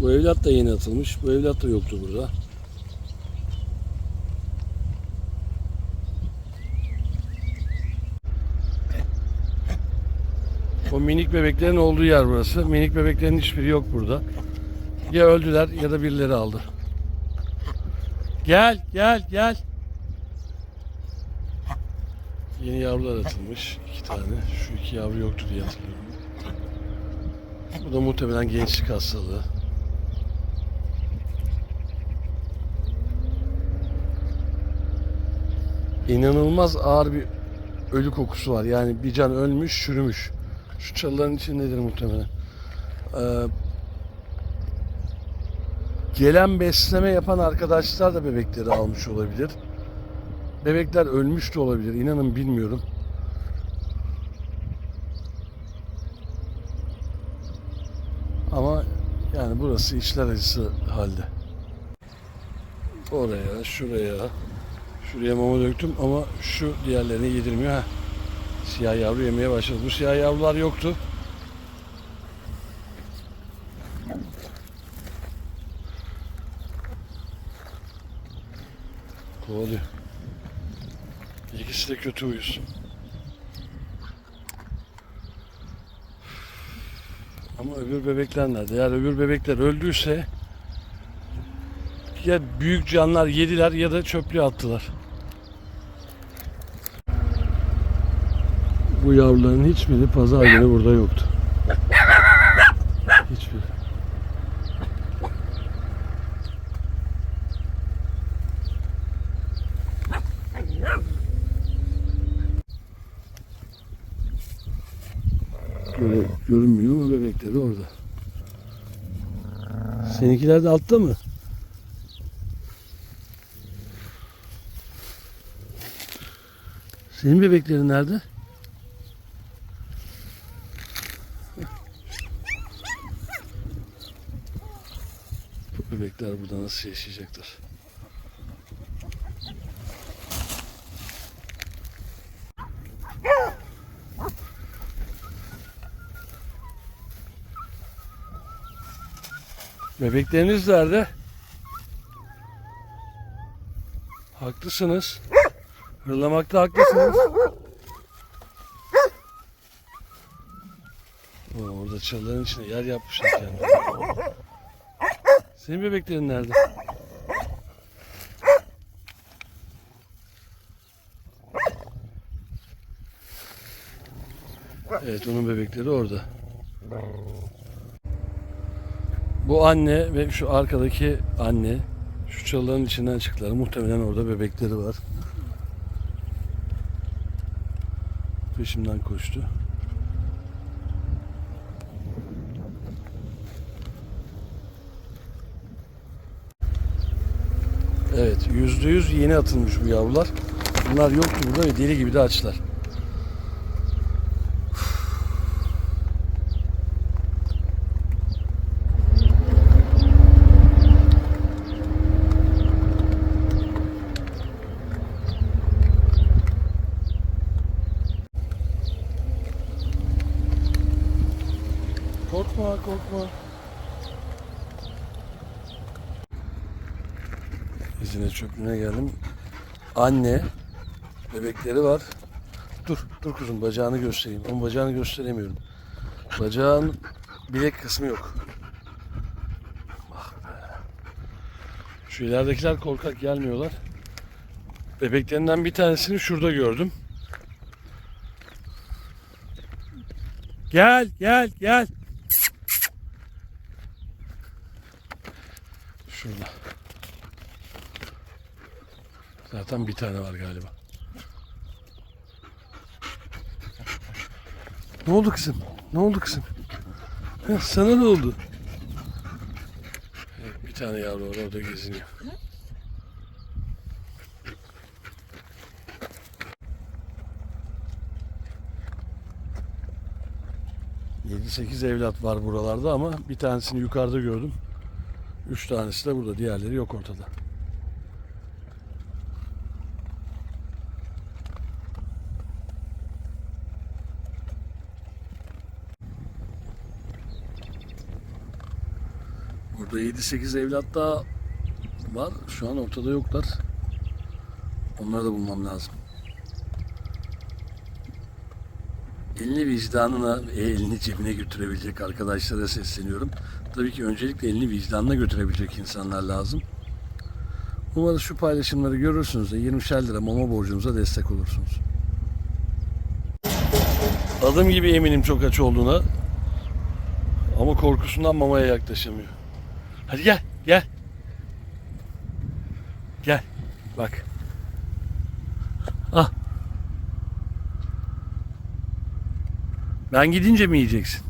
Bu evlat da yeni atılmış. Bu evlat da yoktu burada. O minik bebeklerin olduğu yer burası. Minik bebeklerin hiçbiri yok burada. Ya öldüler ya da birileri aldı. Gel, gel, gel. Yeni yavrular atılmış. iki tane. Şu iki yavru yoktu diye hatırlıyorum. Bu da muhtemelen gençlik hastalığı. İnanılmaz ağır bir ölü kokusu var. Yani bir can ölmüş, çürümüş. Şu çalıların içindedir muhtemelen. Ee, gelen besleme yapan arkadaşlar da bebekleri almış olabilir. Bebekler ölmüş de olabilir. İnanın bilmiyorum. Ama yani burası içler acısı halde. Oraya, şuraya, şuraya mama döktüm ama şu diğerlerini yedirmiyor. ha. Siyah yavru yemeye başladı. Bu siyah yavrular yoktu. Kovalıyor. İkisi de kötü uyuz. Ama öbür bebekler nerede? Eğer öbür bebekler öldüyse ya büyük canlar yediler ya da çöplüğe attılar. Bu yavruların hiçbiri pazar günü burada yoktu. Hiçbiri. Böyle görünmüyor mu bebekleri orada? Seninkiler de altta mı? Senin bebeklerin nerede? Bu bebekler burada nasıl yaşayacaklar? Bebekleriniz nerede? Haklısınız. Hırlamakta haklısınız. Oo, orada çalıların içine yer yapmışlar kendileri. Senin bebeklerin nerede? Evet onun bebekleri orada. Bu anne ve şu arkadaki anne şu çalıların içinden çıktılar. Muhtemelen orada bebekleri var. Peşimden koştu. Evet yüzde yüz yeni atılmış bu yavrular. Bunlar yoktu burada ve deli gibi de açlar. Korkma korkma. İzine çöplüğüne geldim. Anne bebekleri var. Dur dur kuzum bacağını göstereyim. Onun bacağını gösteremiyorum. Bacağın bilek kısmı yok. Ah be. Şu ileridekiler korkak gelmiyorlar. Bebeklerinden bir tanesini şurada gördüm. Gel gel gel. Şurada. Zaten bir tane var galiba. Ne oldu kızım? Ne oldu kızım? Heh, sana ne oldu? Bir tane yavru var orada geziniyor. Yedi sekiz evlat var buralarda ama bir tanesini yukarıda gördüm. Üç tanesi de burada. Diğerleri yok ortada. Burada 7-8 evlat daha var. Şu an ortada yoklar. Onları da bulmam lazım. Elini vicdanına, e, elini cebine götürebilecek arkadaşlara sesleniyorum. Tabii ki öncelikle elini vicdanına götürebilecek insanlar lazım. Umarım şu paylaşımları görürsünüz de 20'şer lira mama borcumuza destek olursunuz. Adım gibi eminim çok aç olduğuna. Ama korkusundan mamaya yaklaşamıyor. Hadi gel, gel. Gel. Bak. Ah. Ben gidince mi yiyeceksin?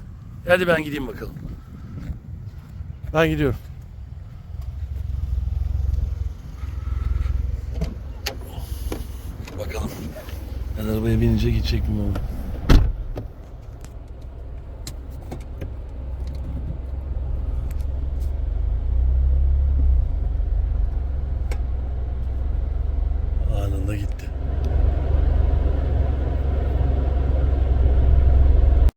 Hadi ben gideyim bakalım. Ben gidiyorum. Bakalım. Ben arabaya binince gidecek mi baba?